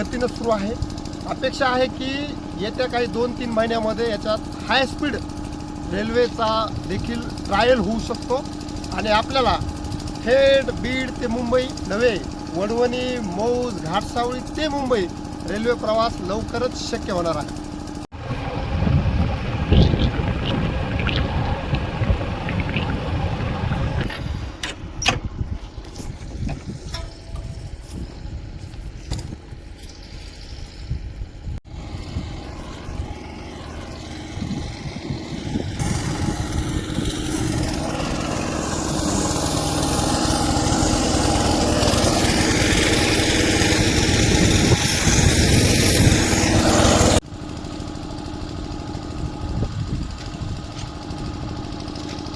गतीनं सुरू आहे. अपेक्षा आहे की येत्या काही दोन तीन महिन्यामध्ये याच्यात हाय स्पीड रेल्वेचा देखील ट्रायल होऊ शकतो. आणि आपल्याला थेट बीड ते मुंबई नव्हे वडवणी मौज घाटसावळी ते मुंबई रेल्वे प्रवास लवकरच शक्य होणार आहे.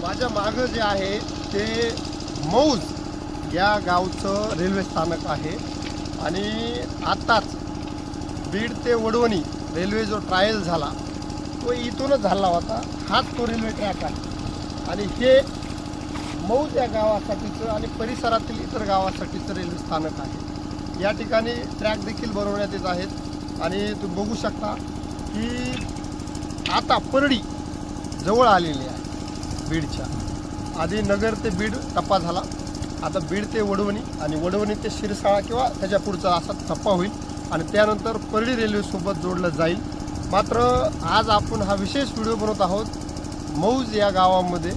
माझ्या मागं जे आहे ते मौज या गावचं रेल्वे स्थानक आहे. आणि आत्ताच बीड ते वडवणी रेल्वे जो ट्रायल झाला तो इथूनच झाला होता. हाच तो रेल्वे ट्रॅक आहे. आणि हे मौज या गावासाठीचं आणि परिसरातील इतर गावासाठीचं रेल्वे स्थानक आहे. या ठिकाणी ट्रॅक देखील बनवण्यात येत आहेत. आणि तुम्ही बघू शकता की आता परडी जवळ आलेली आहे. बीडच्या. आधी नगर ते बीड टप्पा झाला. आता बीड ते वडवणी आणि वडवणी ते शिरसाळा किंवा त्याच्या पुढचा असा टप्पा होईल आणि त्यानंतर परळी रेल्वेसोबत जोडलं जाईल. मात्र आज आपण हा विशेष व्हिडिओ बनवत आहोत मौज या गावामध्ये.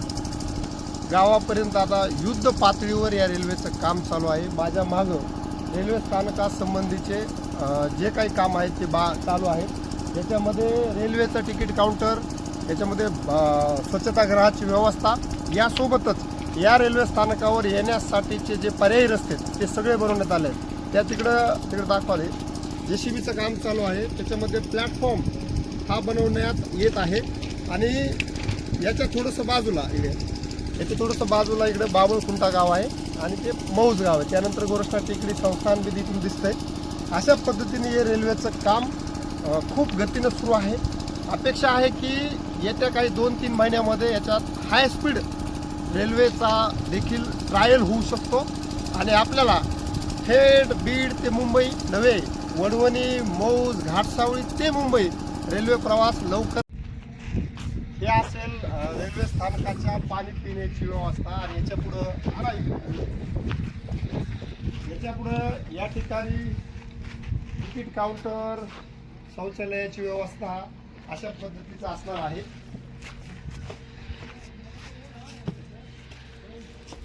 गावापर्यंत आता युद्ध पातळीवर या रेल्वेचं काम चालू आहे. माझ्या मागं रेल्वे स्थानकासंबंधीचे जे काही काम आहेत ते बा चालू आहे. याच्यामध्ये रेल्वेचं तिकीट काउंटर याच्यामध्ये स्वच्छतागृहाची व्यवस्था यासोबतच या रेल्वे स्थानकावर येण्यासाठीचे जे पर्यायी रस्ते आहेत, ते सगळे बनवण्यात आले आहेत. त्या तिकडं तिकडं दाखवाले जे सी बीचं काम चालू आहे. त्याच्यामध्ये प्लॅटफॉर्म हा बनवण्यात येत आहे. आणि याच्या थोडंसं बाजूला इकडे याच्या थोडंसं बाजूला इकडे बाबळकुंटा गाव आहे आणि ते मौज गाव आहे. त्यानंतर गोरष्ठा टेकडी संस्थान बी तिथून दिसतंय. अशा पद्धतीने हे रेल्वेचं काम खूप गतीनं सुरू आहे. अपेक्षा आहे की येत्या काही दोन तीन महिन्यामध्ये याच्यात हाय स्पीड रेल्वेचा देखील ट्रायल होऊ शकतो. आणि आपल्याला थेट बीड ते मुंबई नव्हे वडवणी मौज घाटसावळी ते मुंबई रेल्वे प्रवास लवकर हे असेल रेल्वे स्थानकाच्या पाणी पिण्याची व्यवस्था. आणि याच्या पुढं याच्या पुढं या ठिकाणी तिकीट काउंटर शौचालयाची व्यवस्था. अशा पद्धतीचं असणार आहे.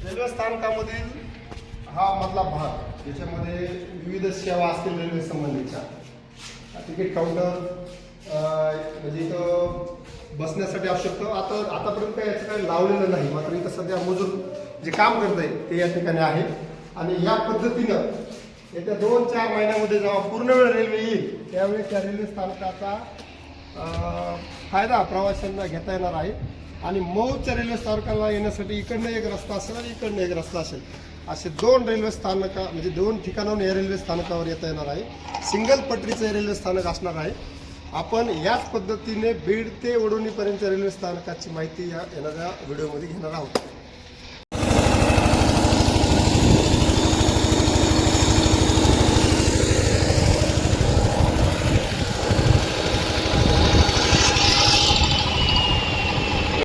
रेल्वे स्थानकामध्ये हा मधला भाग ज्याच्यामध्ये विविध सेवा असतील रेल्वे संबंधीच्या. तिकीट काउंटर म्हणजे इथं बसण्यासाठी आवश्यक. आता आतापर्यंत काही याचं काही लावलेलं नाही मात्र इथं सध्या मजूर जे काम करत आहे ते या ठिकाणी आहे आणि या पद्धतीनं येत्या दोन चार महिन्यामध्ये जेव्हा पूर्ण वेळ रेल्वे येईल त्यावेळी त्या रेल्वे स्थानकाचा फायदा प्रवाशांना घेता येणार आहे. आणि मऊच्या रेल्वे स्थानकाला येण्यासाठी इकडनं एक रस्ता असेल आणि इकडनं एक रस्ता असेल. असे दोन रेल्वे स्थानका म्हणजे दोन ठिकाणाहून या रेल्वे स्थानकावर येता येणार आहे. सिंगल पटरीचं हे रेल्वे स्थानक असणार आहे. आपण याच पद्धतीने बीड ते वडोणीपर्यंत रेल्वे स्थानकाची माहिती या येणाऱ्या व्हिडिओमध्ये घेणार आहोत.